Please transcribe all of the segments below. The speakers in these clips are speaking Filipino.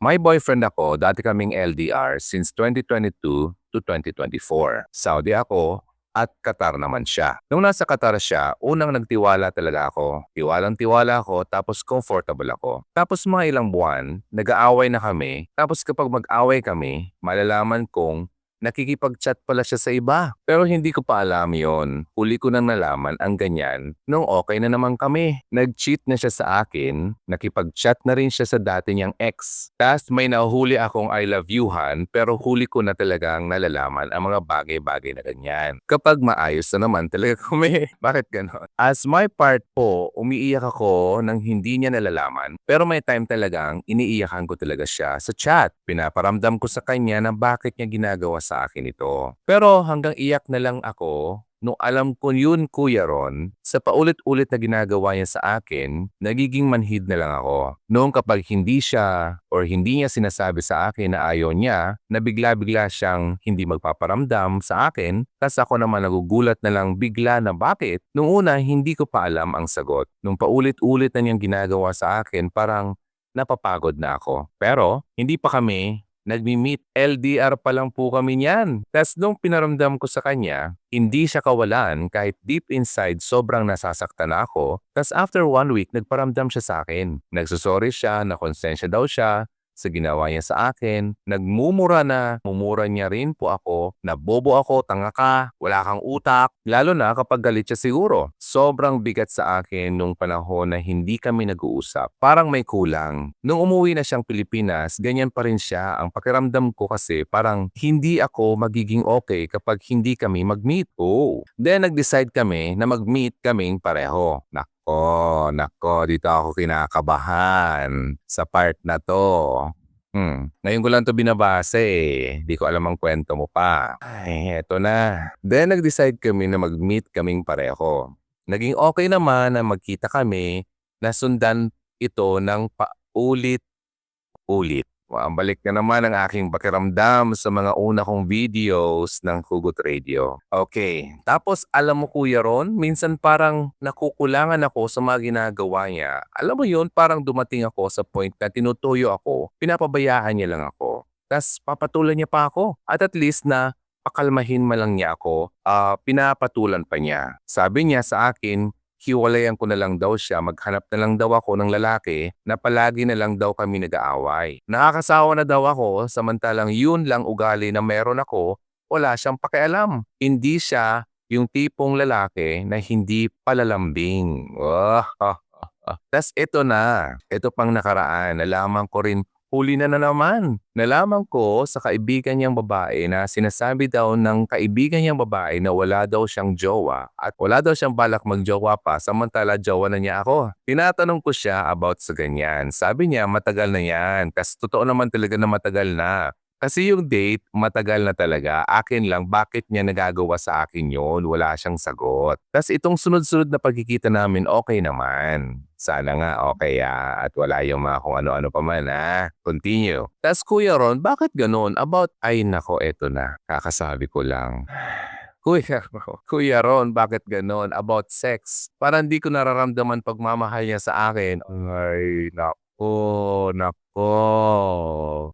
My boyfriend ako, dati kaming LDR since 2022 to 2024. Saudi ako at Qatar naman siya. Nung nasa Qatar siya, unang nagtiwala talaga ako. Tiwalang tiwala ako tapos comfortable ako. Tapos mga ilang buwan, nag-aaway na kami. Tapos kapag mag-away kami, malalaman kong nakikipag-chat pala siya sa iba. Pero hindi ko pa alam yon. Huli ko nang nalaman ang ganyan nung okay na naman kami. Nag-cheat na siya sa akin, nakipag-chat na rin siya sa dati niyang ex. Tapos may nahuli akong I love you-han pero huli ko na talagang nalalaman ang mga bagay-bagay na ganyan. Kapag maayos na naman talaga kami. Bakit ganon? As my part po, umiiyak ako nang hindi niya nalalaman pero may time talagang iniiyakan ko talaga siya sa chat. Pinaparamdam ko sa kanya na bakit niya ginagawa sa akin ito. Pero hanggang iyak na lang ako nung alam ko yun Kuya Ron, sa paulit-ulit na ginagawa niya sa akin, nagiging manhid na lang ako. Noong kapag hindi siya or hindi niya sinasabi sa akin na ayaw niya, na bigla-bigla siyang hindi magpaparamdam sa akin, tas ako naman nagugulat na lang bigla na bakit? Nung una, hindi ko pa alam ang sagot. Nung paulit-ulit na niyang ginagawa sa akin, parang napapagod na ako. Pero hindi pa kami nagmi-meet. LDR pa lang po kami niyan. Tapos nung pinaramdam ko sa kanya, hindi siya kawalan kahit deep inside sobrang nasasaktan na ako. Tapos after one week, nagparamdam siya sa akin. Nagsusorry siya, na konsensya daw siya sa ginawa niya sa akin. Nagmumura na, mumura niya rin po ako na bobo ako, tanga ka, wala kang utak. Lalo na kapag galit siya siguro. Sobrang bigat sa akin nung panahon na hindi kami nag-uusap. Parang may kulang. Nung umuwi na siyang Pilipinas, ganyan pa rin siya. Ang pakiramdam ko kasi parang hindi ako magiging okay kapag hindi kami mag-meet. Oh. Then nag-decide kami na mag-meet kaming pareho. Nako, nako, dito ako kinakabahan sa part na to. Hmm, ngayon ko lang to binabasa eh. Di ko alam ang kwento mo pa. Ay, eto na. Then nag-decide kami na mag-meet kaming pareho. Naging okay naman na magkita kami na sundan ito ng paulit-ulit. Ang balik na naman ang aking pakiramdam sa mga una kong videos ng Hugot Radio. Okay, tapos alam mo Kuya Ron, minsan parang nakukulangan ako sa mga ginagawa niya. Alam mo yun, parang dumating ako sa point na tinutuyo ako, pinapabayaan niya lang ako. Tapos papatulan niya pa ako. At at least na pakalmahin man lang niya ako, ah, pinapatulan pa niya. Sabi niya sa akin, hiwalayan ko na lang daw siya, maghanap na lang daw ako ng lalaki na palagi na lang daw kami nag-aaway. Nakakasawa na daw ako, samantalang yun lang ugali na meron ako, wala siyang pakialam. Hindi siya yung tipong lalaki na hindi palalambing. Oh, Tas ito na, ito pang nakaraan, nalaman ko rin Huli na na naman. Nalaman ko sa kaibigan niyang babae na sinasabi daw ng kaibigan niyang babae na wala daw siyang jowa at wala daw siyang balak magjowa pa samantala jowa na niya ako. Tinatanong ko siya about sa ganyan. Sabi niya matagal na yan. Kasi totoo naman talaga na matagal na. Kasi yung date, matagal na talaga. Akin lang, bakit niya nagagawa sa akin yon Wala siyang sagot. Tapos itong sunod-sunod na pagkikita namin, okay naman. Sana nga okay ah, at wala yung mga kung ano-ano pa man ah. Continue. Tapos Kuya Ron, bakit ganun? About, ay nako, eto na. Kakasabi ko lang. Kuya, Kuya Ron, bakit ganon? About sex. Parang hindi ko nararamdaman pagmamahal niya sa akin. Ay, nako, nako.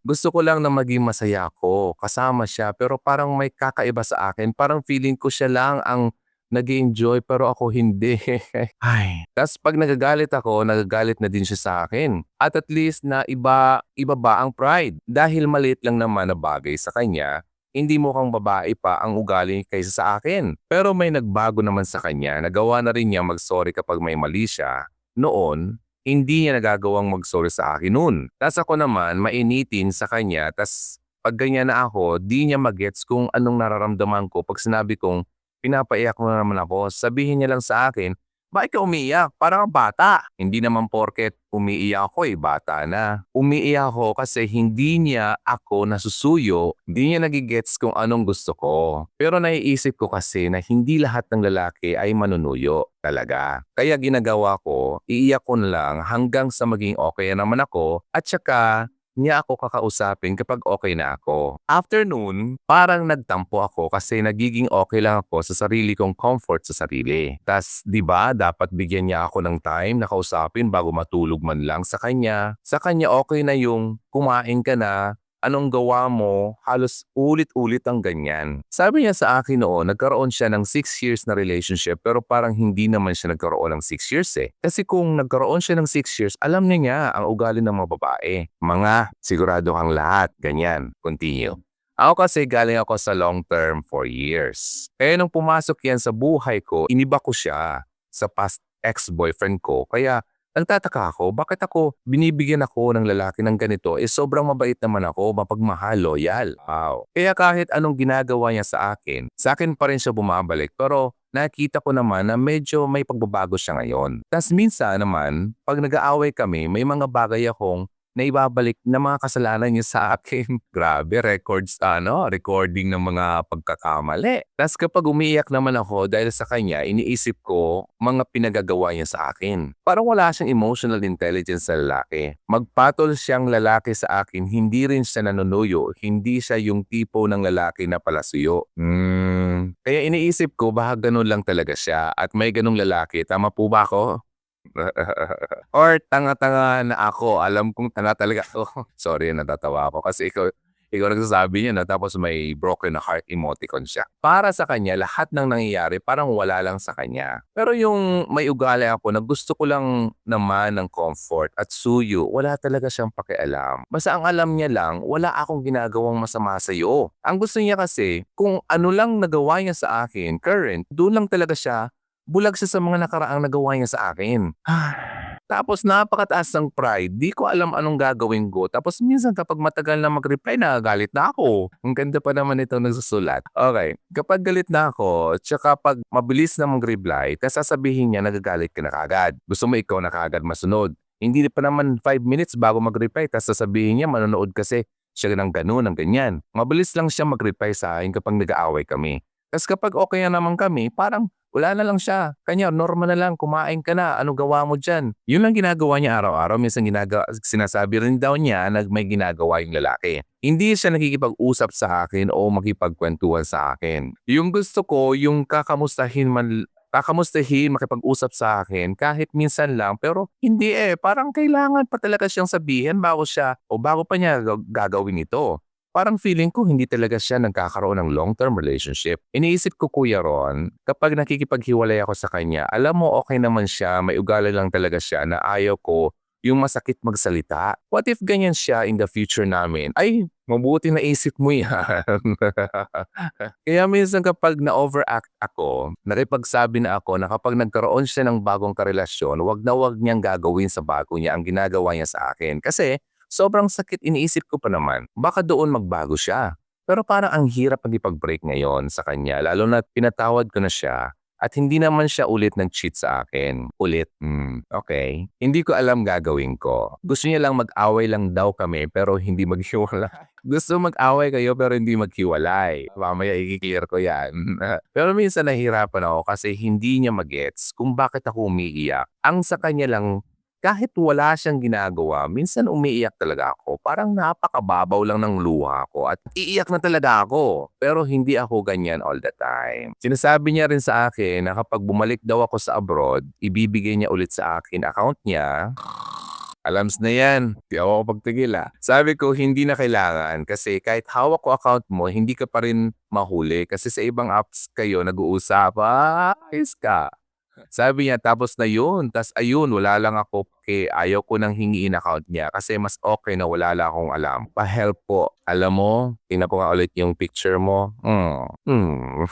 Gusto ko lang na maging masaya ako, kasama siya, pero parang may kakaiba sa akin. Parang feeling ko siya lang ang nag enjoy pero ako hindi. Ay. Tapos pag nagagalit ako, nagagalit na din siya sa akin. At at least na iba, iba ba ang pride? Dahil maliit lang naman na bagay sa kanya, hindi mo kang babae pa ang ugali kaysa sa akin. Pero may nagbago naman sa kanya, nagawa na rin niya mag-sorry kapag may mali siya. Noon, hindi niya nagagawang mag-sorry sa akin noon. Tapos ako naman, mainitin sa kanya, tas pag ganyan na ako, di niya magets kung anong nararamdaman ko pag sinabi kong pinapaiyak mo na naman ako, sabihin niya lang sa akin, bakit ka umiiyak? Parang bata. Hindi naman porket umiiyak ako eh, bata na. Umiiyak ako kasi hindi niya ako nasusuyo, hindi niya nagigets kung anong gusto ko. Pero naiisip ko kasi na hindi lahat ng lalaki ay manunuyo talaga. Kaya ginagawa ko, iiyak ko na lang hanggang sa maging okay naman ako at saka niya ako kakausapin kapag okay na ako. After noon, parang nagtampo ako kasi nagiging okay lang ako sa sarili kong comfort sa sarili. Tas, di ba, dapat bigyan niya ako ng time na kausapin bago matulog man lang sa kanya. Sa kanya okay na yung kumain ka na, anong gawa mo, halos ulit-ulit ang ganyan. Sabi niya sa akin noon, nagkaroon siya ng 6 years na relationship pero parang hindi naman siya nagkaroon ng 6 years eh. Kasi kung nagkaroon siya ng 6 years, alam niya niya ang ugali ng mga babae. Mga, sigurado kang lahat, ganyan. Continue. Ako kasi galing ako sa long term for years. Kaya nung pumasok yan sa buhay ko, iniba ko siya sa past ex-boyfriend ko. Kaya Nagtataka ako, bakit ako binibigyan ako ng lalaki ng ganito? Eh sobrang mabait naman ako, mapagmahal, loyal. Wow. Kaya kahit anong ginagawa niya sa akin, sa akin pa rin siya bumabalik. Pero nakita ko naman na medyo may pagbabago siya ngayon. Tapos minsan naman, pag nag-aaway kami, may mga bagay akong na ibabalik na mga kasalanan niya sa akin. Grabe, records, ano, recording ng mga pagkakamali. Tapos kapag umiiyak naman ako dahil sa kanya, iniisip ko mga pinagagawa niya sa akin. Parang wala siyang emotional intelligence sa lalaki. Magpatol siyang lalaki sa akin, hindi rin siya nanunuyo, hindi siya yung tipo ng lalaki na palasuyo. Hmm. Kaya iniisip ko baka ganun lang talaga siya at may ganung lalaki. Tama po ba ako? Or tanga-tanga na ako, alam kong tanga talaga ako. Sorry, natatawa ako kasi ikaw, ikaw nagsasabi niya na tapos may broken heart emoticon siya. Para sa kanya, lahat ng nangyayari parang wala lang sa kanya. Pero yung may ugali ako na gusto ko lang naman ng comfort at suyo, wala talaga siyang pakialam. Basta ang alam niya lang, wala akong ginagawang masama sa iyo. Ang gusto niya kasi, kung ano lang nagawa niya sa akin, current, doon lang talaga siya bulag siya sa mga nakaraang nagawa niya sa akin. Tapos napakataas ng pride, di ko alam anong gagawin ko. Tapos minsan kapag matagal na mag-reply, nagagalit na ako. Ang ganda pa naman ito nagsusulat. Okay, kapag galit na ako, tsaka pag mabilis na mag-reply, tapos sasabihin niya nagagalit ka na kagad. Gusto mo ikaw na kagad masunod. Hindi pa naman 5 minutes bago mag-reply, tapos sasabihin niya manonood kasi siya ng ganun, ng ganyan. Mabilis lang siya mag-reply sa akin kapag nag-aaway kami. Tapos kapag okay na naman kami, parang wala na lang siya. Kanya, normal na lang, kumain ka na, ano gawa mo dyan? Yun lang ginagawa niya araw-araw. Minsan ginagawa, sinasabi rin daw niya na may ginagawa yung lalaki. Hindi siya nakikipag-usap sa akin o makipagkwentuhan sa akin. Yung gusto ko, yung kakamustahin man kakamustahin, makipag-usap sa akin kahit minsan lang pero hindi eh parang kailangan pa talaga siyang sabihin bago siya o bago pa niya gagawin ito. Parang feeling ko hindi talaga siya nagkakaroon ng long-term relationship. Iniisip ko Kuya Ron, kapag nakikipaghiwalay ako sa kanya, alam mo okay naman siya, may ugali lang talaga siya na ayaw ko yung masakit magsalita. What if ganyan siya in the future namin? Ay, mabuti na isip mo yan. Kaya minsan kapag na-overact ako, nakipagsabi na ako na kapag nagkaroon siya ng bagong karelasyon, wag na wag niyang gagawin sa bago niya ang ginagawa niya sa akin. Kasi Sobrang sakit iniisip ko pa naman, baka doon magbago siya. Pero parang ang hirap magipag-break ngayon sa kanya lalo na pinatawad ko na siya at hindi naman siya ulit nag-cheat sa akin. Ulit. Hmm, okay. Hindi ko alam gagawin ko. Gusto niya lang mag-away lang daw kami pero hindi maghiwalay. Gusto mag-away kayo pero hindi maghiwalay. Mamaya i-clear ko yan. pero minsan nahihirapan ako kasi hindi niya magets kung bakit ako umiiyak. Ang sa kanya lang kahit wala siyang ginagawa, minsan umiiyak talaga ako. Parang napakababaw lang ng luha ko at iiyak na talaga ako. Pero hindi ako ganyan all the time. Sinasabi niya rin sa akin na kapag bumalik daw ako sa abroad, ibibigay niya ulit sa akin account niya. Alams na yan. Di ako pagtigil ah. Sabi ko, hindi na kailangan kasi kahit hawak ko account mo, hindi ka pa rin mahuli kasi sa ibang apps kayo nag-uusap. Ah, ka. Sabi niya tapos na yun, tas ayun wala lang ako kay ayaw ko nang hingiin account niya kasi mas okay na wala lang akong alam. Pa-help po. Alam mo, tingnan ko nga ulit yung picture mo. Hmm. hmm.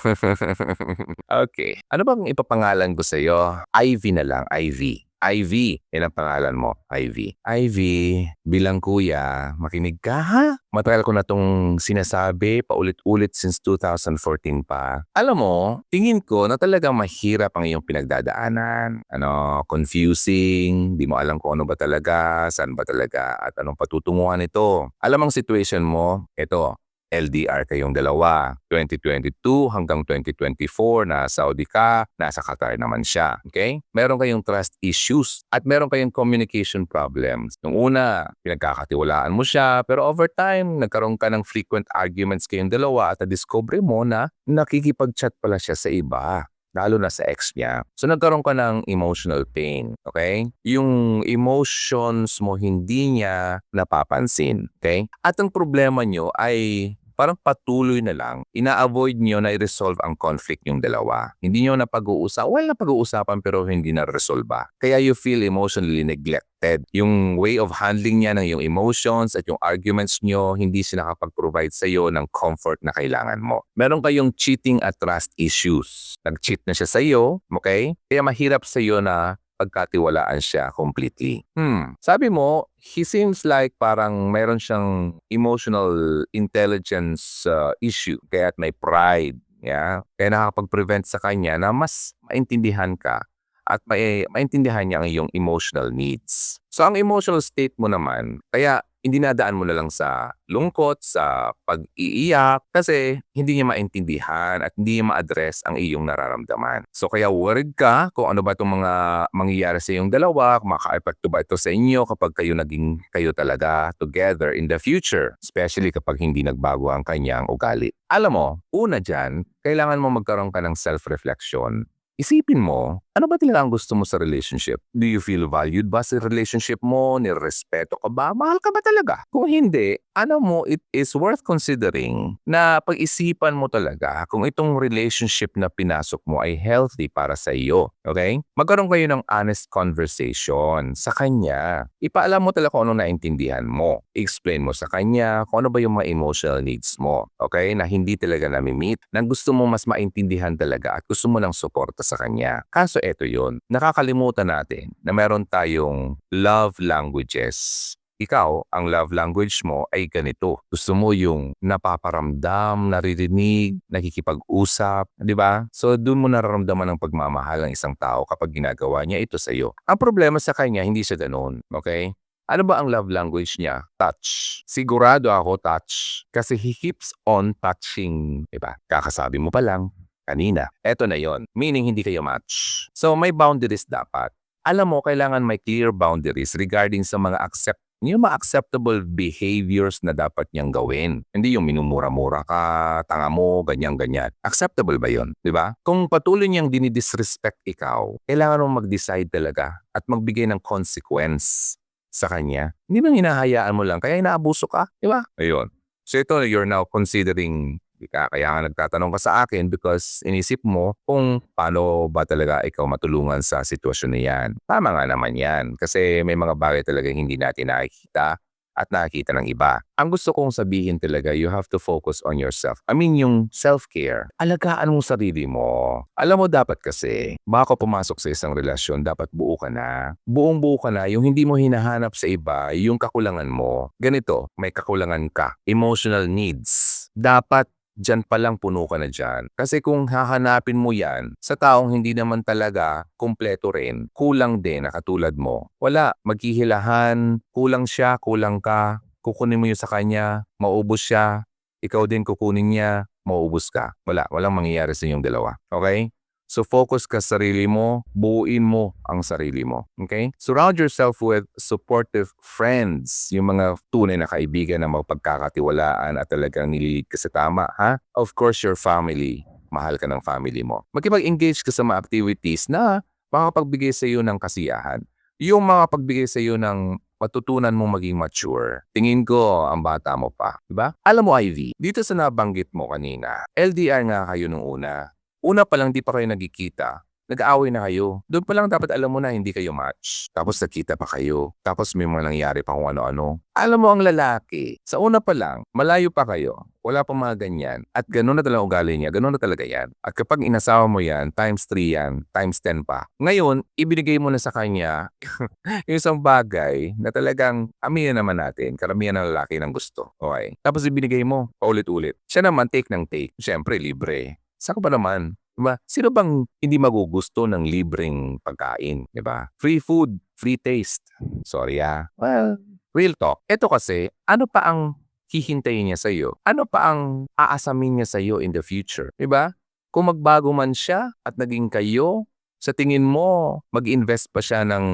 okay. Ano bang ipapangalan ko sa'yo? Ivy na lang, Ivy. Ivy. Yan ang pangalan mo, Ivy. Ivy, bilang kuya, makinig ka ha? Matagal ko na tong sinasabi paulit-ulit since 2014 pa. Alam mo, tingin ko na talagang mahirap ang iyong pinagdadaanan. Ano, confusing, di mo alam kung ano ba talaga, saan ba talaga, at anong patutunguhan ito. Alam ang situation mo, ito, LDR kayong dalawa. 2022 hanggang 2024 na Saudi ka, nasa Qatar naman siya. Okay? Meron kayong trust issues at meron kayong communication problems. Nung una, pinagkakatiwalaan mo siya, pero over time, nagkaroon ka ng frequent arguments kayong dalawa at na-discover mo na nakikipag-chat pala siya sa iba lalo na sa ex niya. So nagkaroon ka ng emotional pain, okay? Yung emotions mo hindi niya napapansin, okay? At ang problema nyo ay parang patuloy na lang, ina-avoid nyo na i-resolve ang conflict yung dalawa. Hindi nyo na pag-uusapan, well na pag-uusapan pero hindi na resolve. Kaya you feel emotionally neglected. Yung way of handling niya ng yung emotions at yung arguments nyo, hindi siya nakapag-provide sa iyo ng comfort na kailangan mo. Meron kayong cheating at trust issues. Nag-cheat na siya sa iyo, okay? Kaya mahirap sa iyo na pagkatiwalaan siya completely. Hmm. Sabi mo, he seems like parang mayroon siyang emotional intelligence uh, issue. Kaya may pride. Yeah? Kaya nakakapag-prevent sa kanya na mas maintindihan ka at may, maintindihan niya ang iyong emotional needs. So ang emotional state mo naman, kaya hindi nadaan mo na lang sa lungkot, sa pag-iiyak, kasi hindi niya maintindihan at hindi niya ma-address ang iyong nararamdaman. So kaya worried ka kung ano ba itong mga mangyayari sa iyong dalawa, maka-epekto ba ito sa inyo kapag kayo naging kayo talaga together in the future, especially kapag hindi nagbago ang kanyang ugali. Alam mo, una dyan, kailangan mo magkaroon ka ng self-reflection Isipin mo, ano ba talaga ang gusto mo sa relationship? Do you feel valued ba sa relationship mo? Nirespeto ka ba? Mahal ka ba talaga? Kung hindi, ano mo, it is worth considering na pag-isipan mo talaga kung itong relationship na pinasok mo ay healthy para sa iyo. Okay? Magkaroon kayo ng honest conversation sa kanya. Ipaalam mo talaga kung ano naintindihan mo. Explain mo sa kanya kung ano ba yung mga emotional needs mo. Okay? Na hindi talaga nami-meet. Na gusto mo mas maintindihan talaga at gusto mo ng suporta sa kanya. Kaso eto yun, nakakalimutan natin na meron tayong love languages. Ikaw, ang love language mo ay ganito. Gusto mo yung napaparamdam, naririnig, nakikipag-usap, di ba? So doon mo nararamdaman ang pagmamahal ng isang tao kapag ginagawa niya ito sa iyo. Ang problema sa kanya, hindi siya ganun. Okay? Ano ba ang love language niya? Touch. Sigurado ako touch. Kasi he keeps on touching. Diba? Kakasabi mo pa lang, kanina. Eto na yon meaning hindi kayo match. So may boundaries dapat. Alam mo, kailangan may clear boundaries regarding sa mga accept yung mga acceptable behaviors na dapat niyang gawin. Hindi yung minumura-mura ka, tanga mo, ganyan-ganyan. Acceptable ba yon? Di ba? Kung patuloy niyang dinidisrespect ikaw, kailangan mong mag-decide talaga at magbigay ng consequence sa kanya. Hindi bang hinahayaan mo lang, kaya inaabuso ka? Di ba? Ayun. So ito, you're now considering ka. Kaya nga nagtatanong ka sa akin because inisip mo kung paano ba talaga ikaw matulungan sa sitwasyon na yan. Tama nga naman yan kasi may mga bagay talaga hindi natin nakikita at nakikita ng iba. Ang gusto kong sabihin talaga, you have to focus on yourself. I mean, yung self-care. Alagaan mong sarili mo. Alam mo, dapat kasi, baka pumasok sa isang relasyon, dapat buo ka na. Buong buo ka na, yung hindi mo hinahanap sa iba, yung kakulangan mo. Ganito, may kakulangan ka. Emotional needs. Dapat Diyan pa lang puno ka na dyan. Kasi kung hahanapin mo yan sa taong hindi naman talaga kumpleto rin, kulang din na katulad mo. Wala, maghihilahan, kulang siya, kulang ka, kukunin mo yun sa kanya, maubos siya, ikaw din kukunin niya, maubos ka. Wala, walang mangyayari sa inyong dalawa. Okay? So focus ka sa sarili mo, buuin mo ang sarili mo. Okay? Surround yourself with supportive friends, yung mga tunay na kaibigan na mapagkakatiwalaan at talagang nililig ka sa tama. Ha? Of course, your family. Mahal ka ng family mo. Makipag-engage ka sa mga activities na makapagbigay sa iyo ng kasiyahan. Yung mga pagbigay sa iyo ng matutunan mo maging mature. Tingin ko ang bata mo pa, di ba? Alam mo Ivy, dito sa nabanggit mo kanina, LDR nga kayo nung una. Una pa lang di pa kayo nagkikita, nag-aaway na kayo. Doon pa lang dapat alam mo na hindi kayo match. Tapos nakita pa kayo. Tapos may mga nangyari pa kung ano-ano. Alam mo ang lalaki, sa una pa lang, malayo pa kayo. Wala pa mga ganyan. At gano'n na talaga ugali niya. Gano'n na talaga yan. At kapag inasawa mo yan, times 3 yan, times 10 pa. Ngayon, ibinigay mo na sa kanya yung isang bagay na talagang aminin naman natin. Karamihan ng lalaki ng gusto. Okay? Tapos ibinigay mo, paulit-ulit. Siya naman, take ng take. Siyempre, libre. Saka pa naman, Diba? Sino bang hindi magugusto ng libreng pagkain, 'di ba? Free food, free taste. Sorry ah. Well, real talk. Ito kasi, ano pa ang hihintayin niya sa'yo? Ano pa ang aasamin niya sa'yo in the future? 'Di ba? Kung magbago man siya at naging kayo, sa tingin mo mag-invest pa siya ng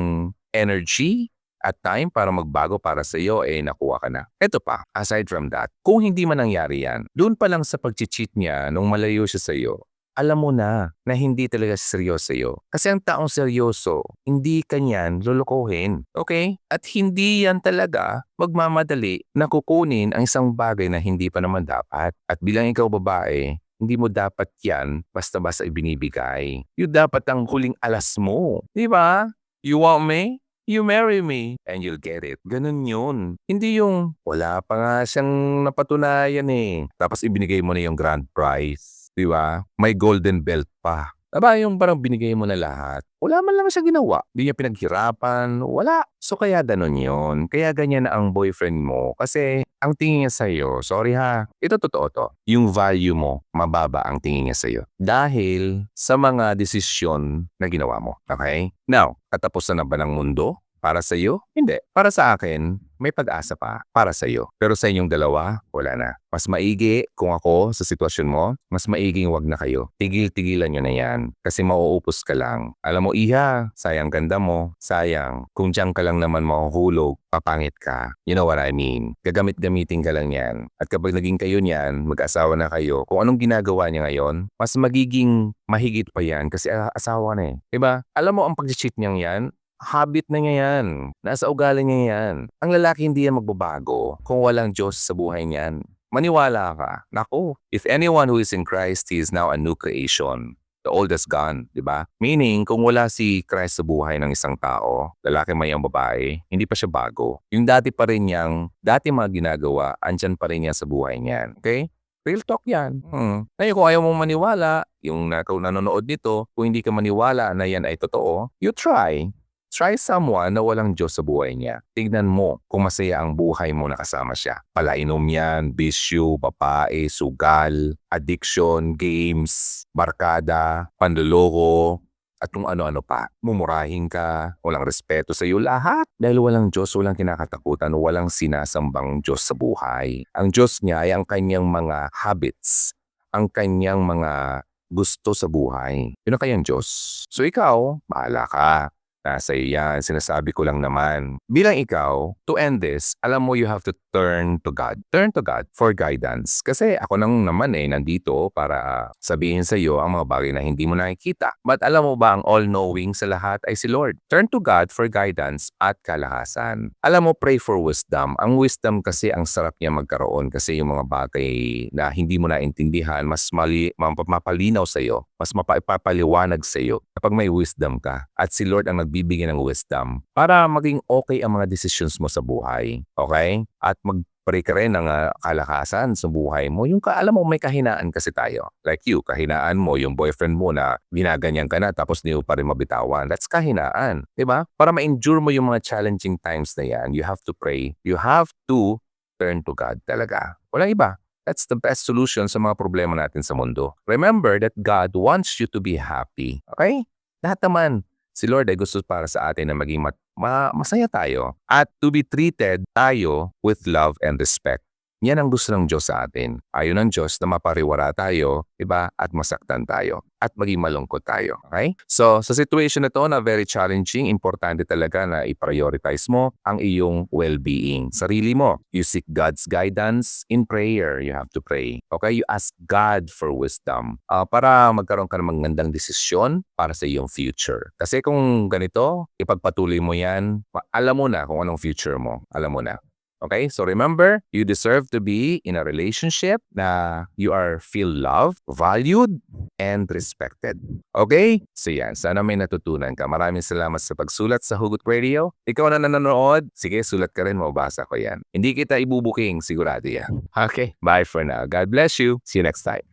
energy at time para magbago para sa iyo, eh nakuha ka na. Ito pa, aside from that, kung hindi man nangyari yan, doon pa lang sa pag-cheat niya nung malayo siya sa iyo, alam mo na na hindi talaga seryoso sa'yo. Kasi ang taong seryoso, hindi kanyan lulukuhin. Okay? At hindi yan talaga magmamadali na kukunin ang isang bagay na hindi pa naman dapat. At bilang ikaw babae, hindi mo dapat yan basta-basta ibinibigay. Yung dapat ang huling alas mo. Di ba? You want me? You marry me and you'll get it. Ganun yun. Hindi yung wala pa nga siyang napatunayan eh. Tapos ibinigay mo na yung grand prize. Di ba? May golden belt pa. Aba, yung parang binigay mo na lahat. Wala man lang siya ginawa. Hindi niya pinaghirapan. Wala. So kaya ganun yun. Kaya ganyan na ang boyfriend mo. Kasi ang tingin niya sa'yo, sorry ha, ito totoo to. Yung value mo, mababa ang tingin niya sa'yo. Dahil sa mga desisyon na ginawa mo. Okay? Now, katapusan na ba ng mundo? Para sa iyo? Hindi. Para sa akin, may pag-asa pa para sa iyo. Pero sa inyong dalawa, wala na. Mas maigi kung ako sa sitwasyon mo, mas maiging wag na kayo. Tigil-tigilan nyo na yan kasi mauupos ka lang. Alam mo, iha, sayang ganda mo, sayang. Kung diyan ka lang naman mahuhulog, papangit ka. You know what I mean? Gagamit-gamitin ka lang yan. At kapag naging kayo niyan, mag-asawa na kayo, kung anong ginagawa niya ngayon, mas magiging mahigit pa yan kasi ah, asawa na eh. Diba? Alam mo, ang pag-cheat niyang yan, habit na niya yan. Nasa ugali niya yan. Ang lalaki hindi yan magbabago kung walang Diyos sa buhay niyan. Maniwala ka. Nako, if anyone who is in Christ, he is now a new creation. The old is gone, di ba? Meaning, kung wala si Christ sa buhay ng isang tao, lalaki may ang babae, hindi pa siya bago. Yung dati pa rin niyang, dati mga ginagawa, andyan pa rin niya sa buhay niyan. Okay? Real talk yan. Hmm. Ngayon, kung ayaw mong maniwala, yung nanonood nito, kung hindi ka maniwala na yan ay totoo, you try. Try someone na walang Diyos sa buhay niya. Tignan mo kung masaya ang buhay mo na kasama siya. Palainom yan, bisyo, babae, sugal, addiction, games, barkada, panluloko, at kung ano-ano pa. Mumurahin ka, walang respeto sa iyo lahat. Dahil walang Diyos, walang kinakatakutan, walang sinasambang Diyos sa buhay. Ang Diyos niya ay ang kanyang mga habits, ang kanyang mga gusto sa buhay. Yun ang kanyang Diyos. So ikaw, bahala ka. Nasa iyo yan, sinasabi ko lang naman. Bilang ikaw, to end this, alam mo you have to turn to God. Turn to God for guidance. Kasi ako nang naman eh, nandito para sabihin sa iyo ang mga bagay na hindi mo nakikita. But alam mo ba ang all-knowing sa lahat ay si Lord? Turn to God for guidance at kalakasan. Alam mo, pray for wisdom. Ang wisdom kasi ang sarap niya magkaroon kasi yung mga bagay na hindi mo naintindihan, mas mali, mapapalinaw sa iyo, mas mapapaliwanag sa iyo kapag may wisdom ka. At si Lord ang nagbibigay ng wisdom para maging okay ang mga decisions mo sa buhay. Okay? At mag pray ka rin ng uh, kalakasan sa buhay mo. Yung ka, alam mo, may kahinaan kasi tayo. Like you, kahinaan mo, yung boyfriend mo na ginaganyan ka na tapos di mo pa rin mabitawan. That's kahinaan. ba? Diba? Para ma-endure mo yung mga challenging times na yan, you have to pray. You have to turn to God talaga. Walang iba. That's the best solution sa mga problema natin sa mundo. Remember that God wants you to be happy. Okay? Lahat naman, si Lord ay gusto para sa atin na maging mat- ma- masaya tayo at to be treated tayo with love and respect. Yan ang gusto ng Diyos sa atin. Ayaw ng Diyos na mapariwara tayo, iba, at masaktan tayo, at maging malungkot tayo. Okay? So, sa situation na to na very challenging, importante talaga na i-prioritize mo ang iyong well-being. Sarili mo. You seek God's guidance in prayer. You have to pray. Okay? You ask God for wisdom uh, para magkaroon ka ng magandang desisyon para sa iyong future. Kasi kung ganito, ipagpatuloy mo yan, alam mo na kung anong future mo. Alam mo na. Okay? So remember, you deserve to be in a relationship na you are feel loved, valued, and respected. Okay? So yan, sana may natutunan ka. Maraming salamat sa pagsulat sa Hugot Radio. Ikaw na nanonood, sige, sulat ka rin, mabasa ko yan. Hindi kita ibubuking, sigurado yan. Okay, bye for now. God bless you. See you next time.